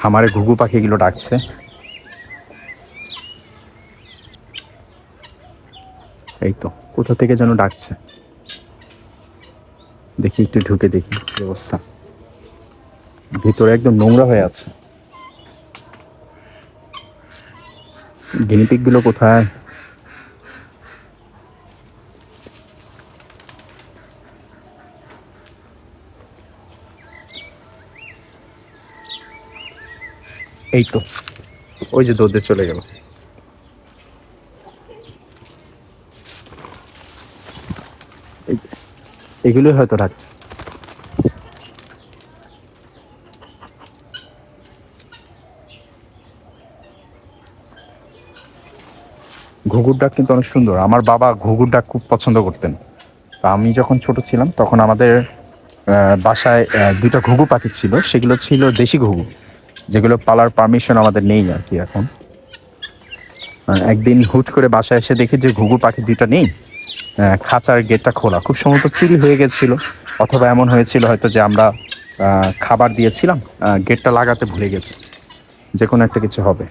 খামারে ঘুঘু পাখিগুলো ডাকছে। এই তো, কোথা থেকে যেন ডাকছে। দেখি, একটু ঢুকে দেখি ব্যবস্থা অবস্থা। ভিতরে একদম নোংরা হয়ে আছে। গিনিপিকগুলো কোথায়? এই তো। ওই যে দৌড়ে চলে গেল। এগুলোই হয়তো ডাকছে ঘুঘুর ডাক কিন্তু অনেক সুন্দর। আমার বাবা ঘুঘুর ডাক খুব পছন্দ করতেন। তা আমি যখন ছোট ছিলাম, তখন আমাদের বাসায় দুইটা ঘুঘু পাখি ছিল। সেগুলো ছিল দেশি ঘুঘু। যেগুলো পালার পারমিশন আমাদের নেই আর কি এখন। একদিন হুট করে বাসায় এসে দেখি যে ঘুঘু পাখি দুইটা নেই। খাঁচার গেটটা খোলা। খুব সম্ভবত চুরি হয়ে গেছিল, অথবা এমন হয়েছিল হয়তো যে আমরা খাবার দিয়েছিলাম গেটটা লাগাতে ভুলে গেছি। যে কোনো একটা কিছু হবে।